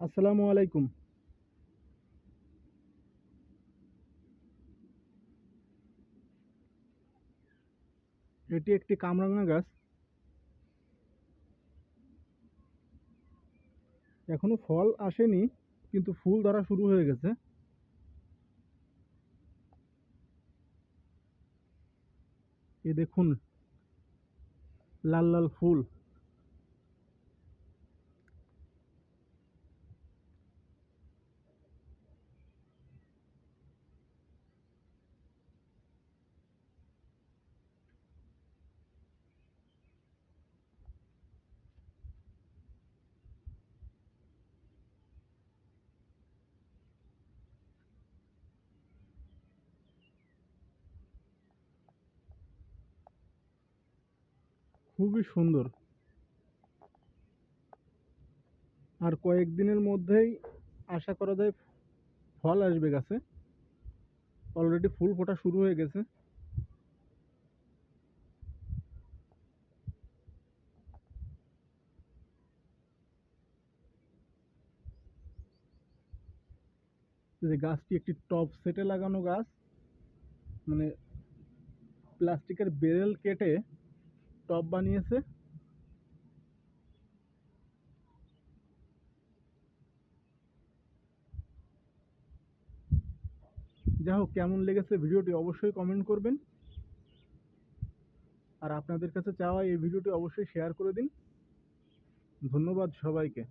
আসসালামু আলাইকুম। এটি একটি কামরাঙা গাছ। এখনও ফল আসেনি, কিন্তু ফুল ধরা শুরু হয়ে গেছে। এ দেখুন, লাল লাল ফুল। খুবই সুন্দর। আর কয়েকদিনের মধ্যেই আশা করা যায় ফল আসবে গাছে। অলরেডি ফুল ফোটা শুরু হয়ে গেছে। যে গাছটি একটি টপ সেটে লাগানো গাছ মানে প্লাস্টিকের বেরেল কেটে টব বানিয়েছে। যাই হোক, কেমন লেগেছে ভিডিওটি অবশ্যই কমেন্ট করবেন। আর আপনাদের কাছে চাওয়া এই ভিডিওটি অবশ্যই শেয়ার করে দিন। ধন্যবাদ সবাইকে।